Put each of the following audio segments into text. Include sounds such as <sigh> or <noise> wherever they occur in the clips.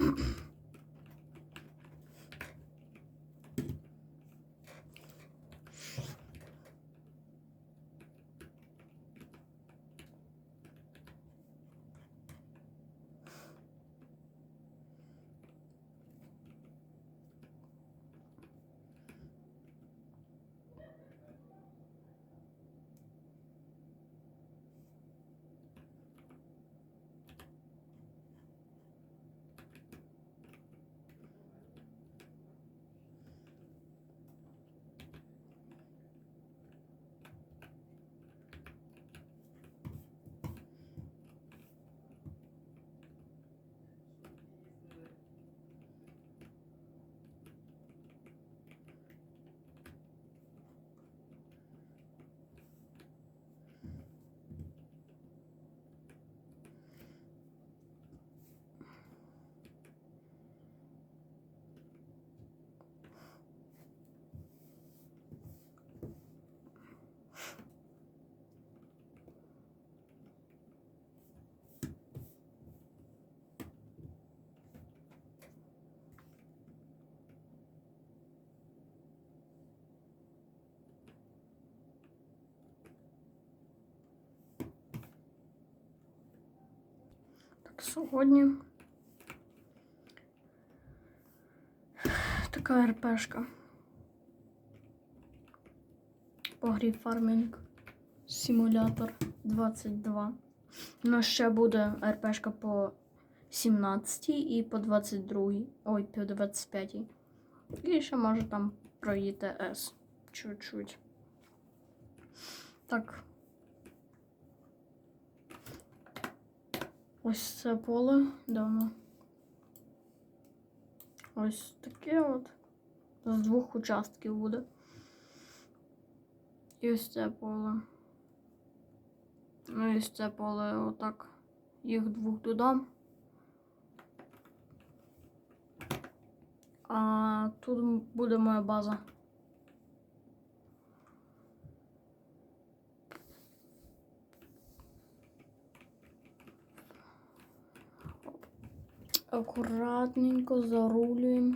mm <clears throat> сьогодні така РПшка. По грі фармінг симулятор 22. У нас ще буде РПшка по 17 і по 22. Ой, по 25. І ще може там про ЄТС. Чуть-чуть. Так. Ось це поле давно. Ось таке от. З двох участків буде. І ось це поле. Ну і ось це поле отак. Їх двох додам. А тут буде моя база. Аккуратненько зарулюємо.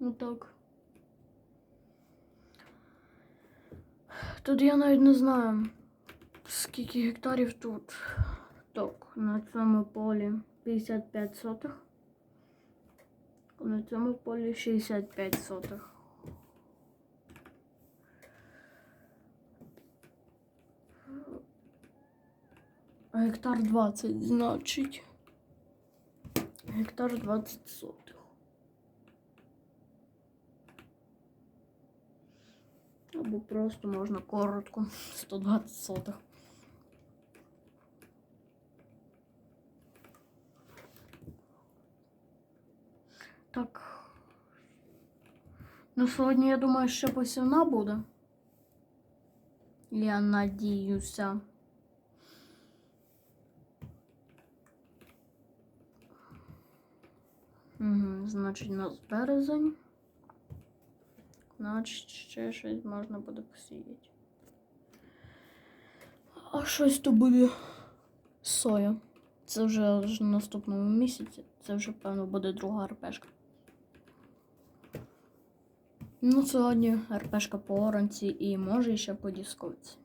Отак. Тут я навіть не знаю, скільки гектарів тут. Так, на цьому полі 55 сотих. На цьому полі 65 сотих. А Гектар 20, значить. Гектар 20 сотих. Або просто можна коротко 120 сотих. Так. Ну, сьогодні, я думаю, ще посівна буде. Я надіюся. Угу, значить, у нас березень. Значить, ще щось можна буде посіяти. А щось то буде соя. Це вже в наступному місяці. Це вже, певно, буде друга РПшка. Ну, сьогодні РПшка по оранці і може ще по дісковці.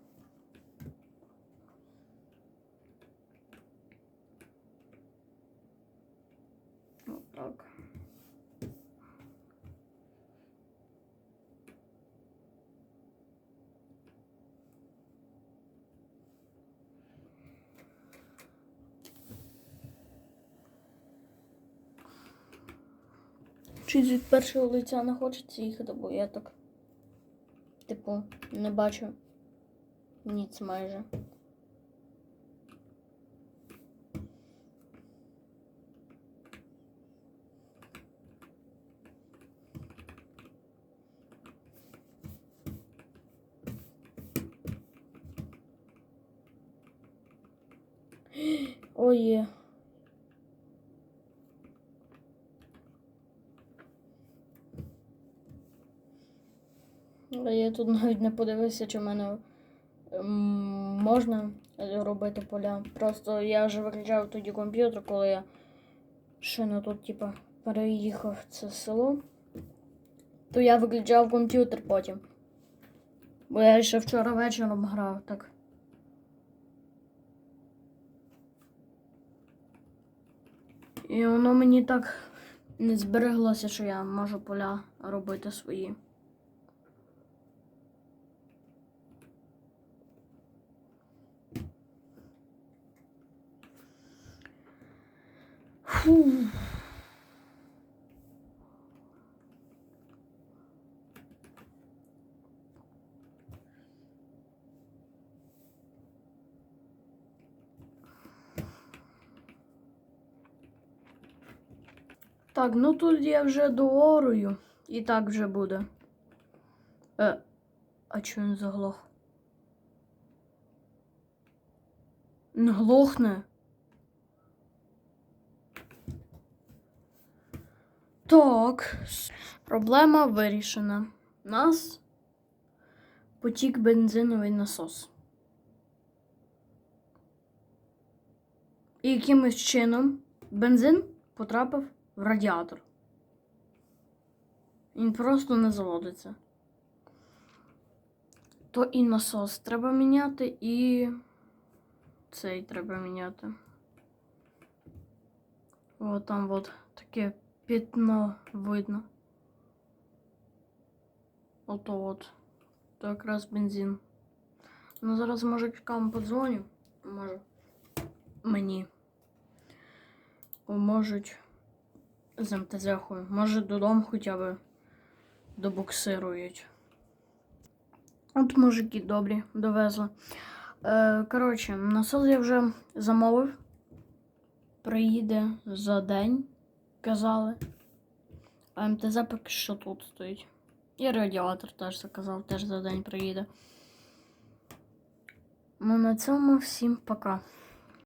Отак. Чуть від першого лиця не хочеться їхати, бо я так, типу, не бачу ніц майже. <gasps> Ой. Тут навіть не подивився, чи в мене можна робити поля. Просто я вже виключав тоді комп'ютер, коли я ще не тут, типа, переїхав це село. То я виключав комп'ютер потім. Бо я ще вчора вечором грав, так. І воно мені так не збереглося, що я можу поля робити свої. Так, ну тут я вже доорую. І так вже буде. Е, а чого він заглох? Не глохне. Так, проблема вирішена. У нас потік бензиновий насос. І якимось чином бензин потрапив в радіатор. Він просто не заводиться. То і насос треба міняти, і цей треба міняти. О, там от таке пятно видно. Ото от. То якраз бензин. Ну зараз мужичкам подзвоню. Може. Мені. Поможуть з МТЗ-хою. Може додому хоча б добуксирують. От мужики добрі довезли. Е, коротше, насос я вже замовив. Приїде за день, казали. А МТЗ поки що тут стоїть. І радіатор теж заказав, теж за день приїде. Ну на цьому всім пока.